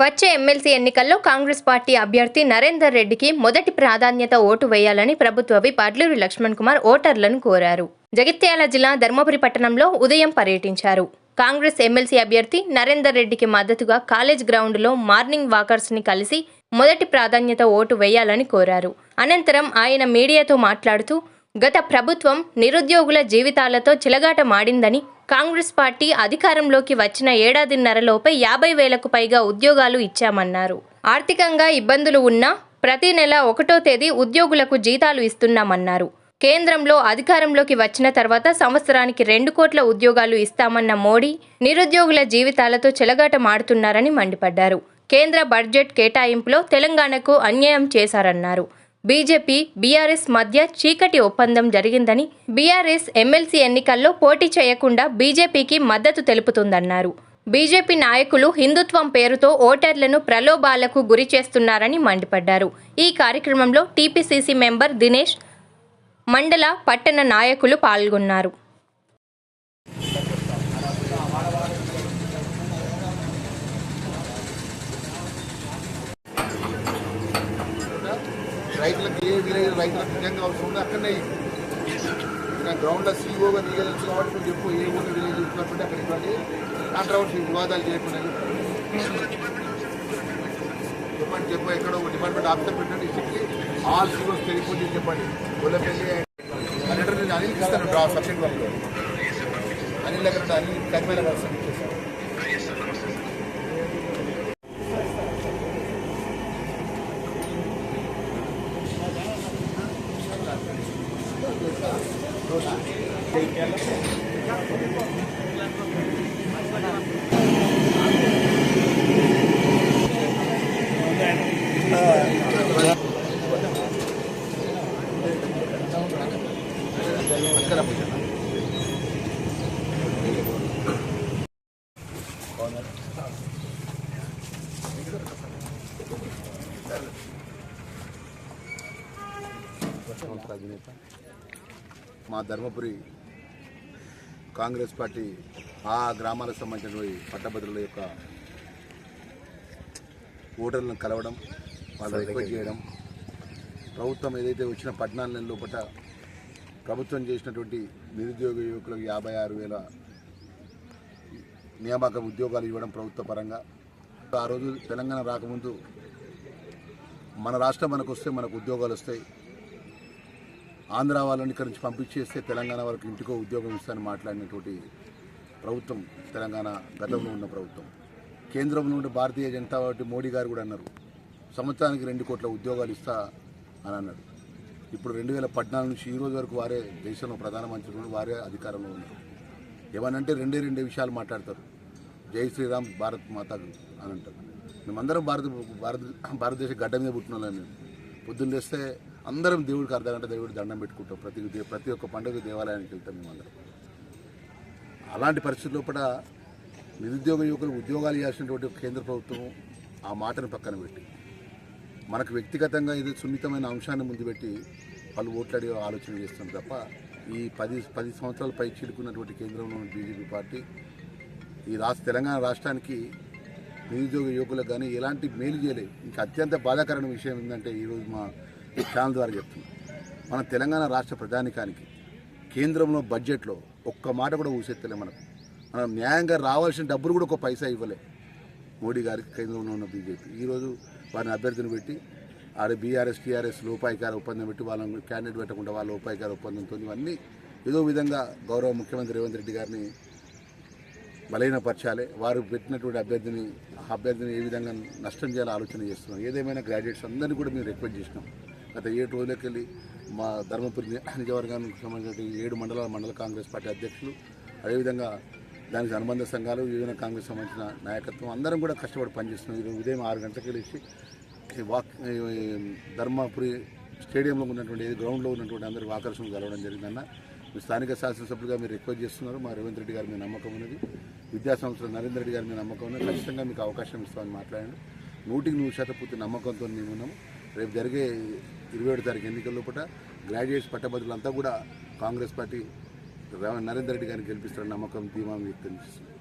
వచ్చే ఎమ్మెల్సీ ఎన్నికల్లో కాంగ్రెస్ పార్టీ అభ్యర్థి నరేందర్ రెడ్డికి మొదటి ప్రాధాన్యత ఓటు వేయాలని ప్రభుత్వ పడ్లూరి లక్ష్మణ్ కుమార్ ఓటర్లను కోరారు. జగిత్యాల జిల్లా ధర్మపురి పట్టణంలో ఉదయం పర్యటించారు. కాంగ్రెస్ ఎమ్మెల్సీ అభ్యర్థి నరేందర్ రెడ్డికి మద్దతుగా కాలేజ్ గ్రౌండ్లో మార్నింగ్ వాకర్స్ని కలిసి మొదటి ప్రాధాన్యత ఓటు వేయాలని కోరారు. అనంతరం ఆయన మీడియాతో మాట్లాడుతూ గత ప్రభుత్వం నిరుద్యోగుల జీవితాలతో చిలగాట మాడిందని కాంగ్రెస్ పార్టీ అధికారంలోకి వచ్చిన ఏడాదిన్నరలోపై యాభై వేలకు పైగా ఉద్యోగాలు ఇచ్చామన్నారు. ఆర్థికంగా ఇబ్బందులు ఉన్నా ప్రతి నెల ఒకటో తేదీ ఉద్యోగులకు జీతాలు ఇస్తున్నామన్నారు. కేంద్రంలో అధికారంలోకి వచ్చిన తర్వాత సంవత్సరానికి రెండు కోట్ల ఉద్యోగాలు ఇస్తామన్న మోడీ నిరుద్యోగుల జీవితాలతో చెలగాట మాడుతున్నారని మండిపడ్డారు. కేంద్ర బడ్జెట్ కేటాయింపులో తెలంగాణకు అన్యాయం చేశారన్నారు. బీజేపీ బీఆర్ఎస్ మధ్య చీకటి ఒప్పందం జరిగిందని బీఆర్ఎస్ ఎమ్మెల్సీ ఎన్నికల్లో పోటీ చేయకుండా బీజేపీకి మద్దతు తెలుపుతుందన్నారు. బీజేపీ నాయకులు హిందుత్వం పేరుతో ఓటర్లను ప్రలోభాలకు గురి చేస్తున్నారని మండిపడ్డారు. ఈ కార్యక్రమంలో టీపీసీసీ మెంబర్ దినేష్ మండల పట్టణ నాయకులు పాల్గొన్నారు. రైతులకు ఏ విలేజ్ రైతులకు నిజంగా అవసరం ఉందో అక్కడనే నా గ్రౌండ్లో సీఓగా నీకు తెలుసు కాబట్టి నువ్వు చెప్పు ఏ ఊరు విలేజ్ అక్కడ ఇవ్వండి కాంట్రవర్సీ వివాదాలు చేయకుండా చెప్పండి చెప్పు ఎక్కడ ఒక డిపార్ట్మెంట్ ఆఫీసర్ పెట్టండి డిస్ట్రిక్ట్కి ఆల్ సీఓస్ టెలిఫోన్ చెప్పండి. గొల్లపల్లి ఆ నేను అనిల్ ఇస్తాను డ్రా సబ్జెక్ట్ వరకు అనిల్ దగ్గర సబ్మిట్ చేస్తాను. Vamos para మా ధర్మపురి కాంగ్రెస్ పార్టీ ఆ గ్రామాలకు సంబంధించినటువంటి పట్టభద్రుల యొక్క ఓటర్లను కలవడం వాళ్ళు రిక్వెస్ట్ చేయడం ప్రభుత్వం ఏదైతే వచ్చిన పద్నాలుగు నెలల లోపల ప్రభుత్వం చేసినటువంటి నిరుద్యోగ యువకులకు యాభై ఆరు వేల నియామక ఉద్యోగాలు ఇవ్వడం ప్రభుత్వ పరంగా. ఆ రోజు తెలంగాణ రాకముందు మన రాష్ట్రం మనకు వస్తే మనకు ఉద్యోగాలు వస్తాయి. ఆంధ్ర వాళ్ళని ఇక్కడి నుంచి పంపించేస్తే తెలంగాణ వాళ్ళకి ఇంటికో ఉద్యోగం ఇస్తానని మాట్లాడినటువంటి ప్రభుత్వం తెలంగాణ గతంలో ఉన్న ప్రభుత్వం. కేంద్రంలో ఉండే భారతీయ జనతా పార్టీ మోడీ గారు కూడా అన్నారు సంవత్సరానికి రెండు కోట్ల ఉద్యోగాలు ఇస్తా అని అన్నాడు. ఇప్పుడు రెండు వేల పద్నాలుగు నుంచి ఈ రోజు వరకు వారే దేశంలో ప్రధానమంత్రి వారే అధికారంలో ఉన్నారు. ఏమనంటే రెండే రెండే విషయాలు మాట్లాడతారు. జై శ్రీరామ్ భారత్ మాత అని అంటారు. మేమందరం భారత భారత భారతదేశ గడ్డ మీద పుట్టిన వాళ్ళని పొద్దున్నేస్తే పొద్దున్న లేస్తే అందరం దేవుడికి అర్ధగంట దేవుడికి దండం పెట్టుకుంటాం. ప్రతి ప్రతి ఒక్క పండుగ దేవాలయానికి వెళ్తాం మేమందరం అలాంటి పరిస్థితి లోపల నిరుద్యోగ యువకులు ఉద్యోగాలు చేసినటువంటి కేంద్ర ప్రభుత్వం ఆ మాటను పక్కన పెట్టి మనకు వ్యక్తిగతంగా ఇది సున్నితమైన అంశాన్ని ముందు పెట్టి వాళ్ళు ఓట్లాడే ఆలోచన చేస్తున్నారు తప్ప ఈ పది పది సంవత్సరాల పై చిలుకున్నటువంటి కేంద్రంలో బీజేపీ పార్టీ ఈ రాష్ట్ర తెలంగాణ రాష్ట్రానికి నిరుద్యోగ యువకులకు కానీ ఎలాంటి మేలు చేయలేదు. ఇంకా అత్యంత బాధాకరమైన విషయం ఏంటంటే ఈరోజు మా ఈ ఛానల్ ద్వారా చెప్తున్నాం. మన తెలంగాణ రాష్ట్ర ప్రజానికానికి కేంద్రంలో బడ్జెట్లో ఒక్క మాట కూడా ఊసెత్తలే మనకు. మనం న్యాయంగా రావాల్సిన డబ్బులు కూడా ఒక పైసా ఇవ్వలే. మోడీ గారికి కేంద్రంలో ఉన్న బీజేపీ. ఈరోజు వారిని అభ్యర్థిని పెట్టి ఆడ బీఆర్ఎస్ టీఆర్ఎస్ లోపాయికార ఒప్పందం పెట్టి వాళ్ళని క్యాండిడేట్ పెట్టకుండా వాళ్ళ లోపాయికార ఒప్పందంతో ఇవన్నీ ఏదో విధంగా గౌరవ ముఖ్యమంత్రి రేవంత్ రెడ్డి గారిని బలహీనపరచాలి. వారు పెట్టినటువంటి అభ్యర్థిని అభ్యర్థిని ఏ విధంగా నష్టం చేయాలో ఆలోచన చేస్తున్నాం. ఏదేమైనా గ్రాడ్యుయేట్స్ అందరినీ కూడా మేము రిక్వెస్ట్ చేసినాం. గత ఏడు రోజులకి వెళ్ళి మా ధర్మపురి నియోజకవర్గానికి సంబంధించిన ఏడు మండలాల మండల కాంగ్రెస్ పార్టీ అధ్యక్షులు అదేవిధంగా దానికి అనుబంధ సంఘాలు వివిధ కాంగ్రెస్ సంబంధించిన నాయకత్వం అందరం కూడా కష్టపడి పనిచేస్తున్నాం. ఈరోజు ఉదయం ఆరు గంటలకు వెళ్ళి వాక్ ధర్మపురి స్టేడియంలో ఉన్నటువంటి ఏది గ్రౌండ్లో ఉన్నటువంటి అందరి ఆకర్షణ కలవడం జరిగిందన్న. మీ స్థానిక శాసనసభ్యులుగా మీరు రిక్వెస్ట్ చేస్తున్నారు. మా రేవంత్ రెడ్డి గారి మీ నమ్మకం ఉన్నది. విద్యా సంస్థలు నరేంద్ర రెడ్డి గారి మీ నమ్మకం ఉన్నది. ఖచ్చితంగా మీకు అవకాశం ఇస్తామని మాట్లాడండి నూటికి నూరు శాతం పూర్తి నమ్మకంతో మేము ఉన్నాము. రేపు జరిగే ఇరవై ఏడు తారీఖు ఎన్నికల లోపల గ్రాడ్యుయేట్స్ పట్టభద్రులంతా కూడా కాంగ్రెస్ పార్టీ రేవ- నరేందర్ రెడ్డి గారిని గెలిపిస్తారని నమ్మకం ధీమా వ్యక్తం చేస్తుంది.